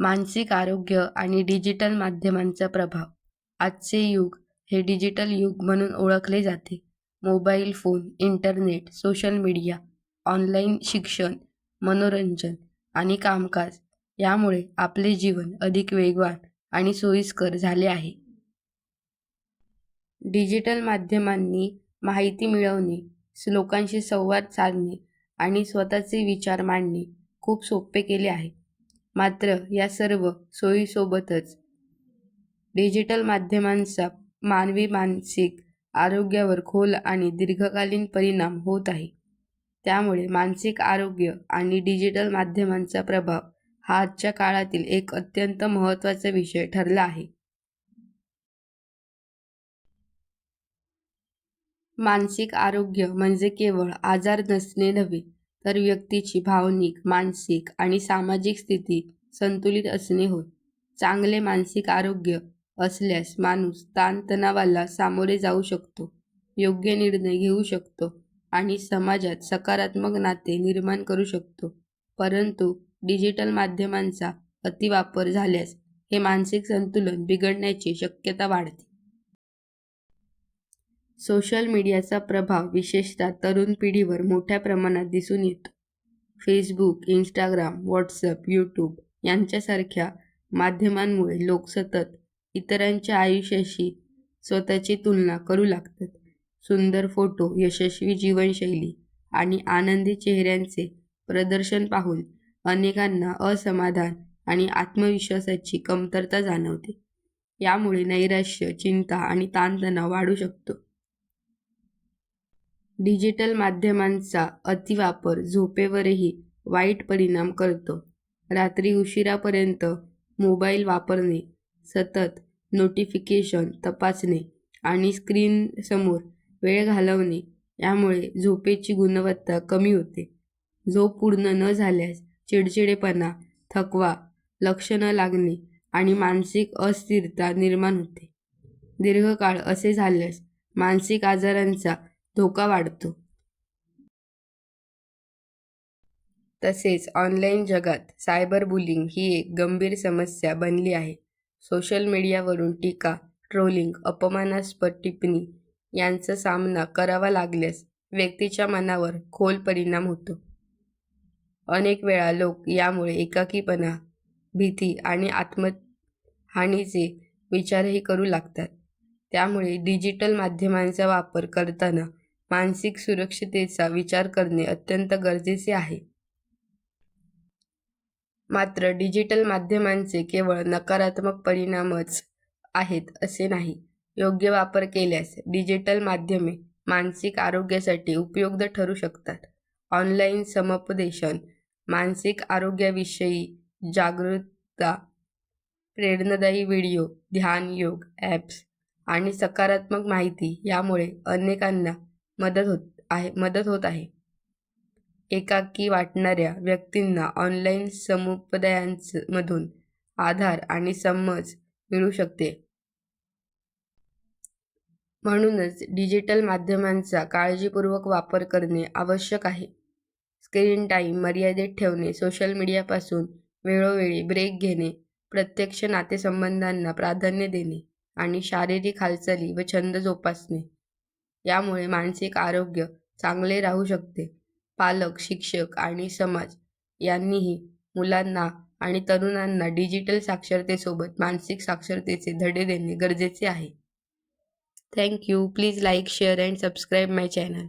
मानसिक आरोग्य आणि डिजिटल माध्यमांचा प्रभाव. आजचे युग हे डिजिटल युग म्हणून ओळखले जाते. Mobile phone internet social media online शिक्षण मनोरंजन आणि कामकाज यामुळे आपले जीवन अधिक वेगवान आणि सोयीस्कर झाले आहे. डिजिटल माध्यमांनी माहिती मिळवणे लोकांशी संवाद साधणे आणि स्वतःचे विचार मांडणे खूप सोपे केले आहे. मात्र या सर्व सोयीसोबतच डिजिटल माध्यमांचा मानवी मानसिक आरोग्यावर खोल आणि दीर्घकालीन परिणाम होत आहे. त्यामुळे मानसिक आरोग्य आणि डिजिटल माध्यमांचा प्रभाव हा आजच्या काळातील एक अत्यंत महत्त्वाचा विषय ठरला आहे. मानसिक आरोग्य म्हणजे केवळ आजार नसणे नव्हे तर व्यक्तीची भावनिक मानसिक आणि सामाजिक स्थिती संतुलित असणे होय. चांगले मानसिक आरोग्य असल्यास माणूस ताणतणावाला सामोरे जाऊ शकतो योग्य निर्णय घेऊ शकतो आणि समाजात सकारात्मक नाते निर्माण करू शकतो. परंतु डिजिटल माध्यमांचा अतिवापर झाल्यास हे मानसिक संतुलन बिघडण्याची शक्यता वाढते. सोशल मीडियाचा प्रभाव विशेषतः तरुण पिढीवर मोठ्या प्रमाणात दिसून येतो. फेसबुक इंस्टाग्राम व्हॉट्सअप यूट्यूब यांच्यासारख्या माध्यमांमुळे लोक सतत इतरांच्या आयुष्याशी स्वतःची तुलना करू लागतात. सुंदर फोटो यशस्वी जीवनशैली आणि आनंदी चेहऱ्यांचे प्रदर्शन पाहून अनेकांना असमाधान आणि आत्मविश्वासाची कमतरता जाणवते. यामुळे नैराश्य चिंता आणि ताणतणाव वाढू शकतो. डिजिटल माध्यमांचा अतिवापर झोपेवरही वाईट परिणाम करतो. रात्री उशिरापर्यंत मोबाईल वापरणे सतत नोटिफिकेशन तपासणे आणि स्क्रीनसमोर वेळ घालवणे यामुळे झोपेची गुणवत्ता कमी होते. झोप पूर्ण न झाल्यास चिडचिडेपणा थकवा लक्ष न लागणे आणि मानसिक अस्थिरता निर्माण होते. दीर्घकाळ असे झाल्यास मानसिक आजारांचा धोका वाढतो. तसेच ऑनलाईन जगात सायबर बुलिंग ही एक गंभीर समस्या बनली आहे. सोशल मीडियावरून टीका ट्रोलिंग अपमानास्पद टिप्पणी यांचा सामना करावा लागल्यास व्यक्तीच्या मनावर खोल परिणाम होतो. अनेक वेळा लोक यामुळे एकाकीपणा भीती आणि आत्महानीचे विचारही करू लागतात. त्यामुळे डिजिटल माध्यमांचा वापर करताना मानसिक सुरक्षिततेचा विचार करणे अत्यंत गरजेचे आहे. मात्र डिजिटल माध्यमांचे केवळ नकारात्मक परिणामच आहेत असे नाही. योग्य वापर केल्यास डिजिटल माध्यमे मानसिक आरोग्यासाठी उपयुक्त ठरू शकतात. ऑनलाईन समुपदेशन मानसिक आरोग्याविषयी जागरूकता प्रेरणादायी व्हिडिओ ध्यान योग ॲप्स आणि सकारात्मक माहिती यामुळे अनेकांना मदत होत आहे मदत होत आहे. एकाकी वाटणाऱ्या व्यक्तींना ऑनलाईन समुपदायांमधून आधार आणि समज मिळू शकते. म्हणूनच डिजिटल माध्यमांचा काळजीपूर्वक वापर करणे आवश्यक आहे. स्क्रीन टाईम मर्यादित ठेवणे सोशल मीडियापासून वेळोवेळी ब्रेक घेणे प्रत्यक्ष नातेसंबंधांना प्राधान्य देणे आणि शारीरिक हालचाली व छंद जोपासणे यामुळे मानसिक आरोग्य चांगले राहू शकते. पालक शिक्षक आणि समाज यांनीही मुलांना आणि तरुणांना डिजिटल साक्षरतेसोबत मानसिक साक्षरतेचे धडे देणे गरजेचे आहे. Thank you please like share and subscribe my channel.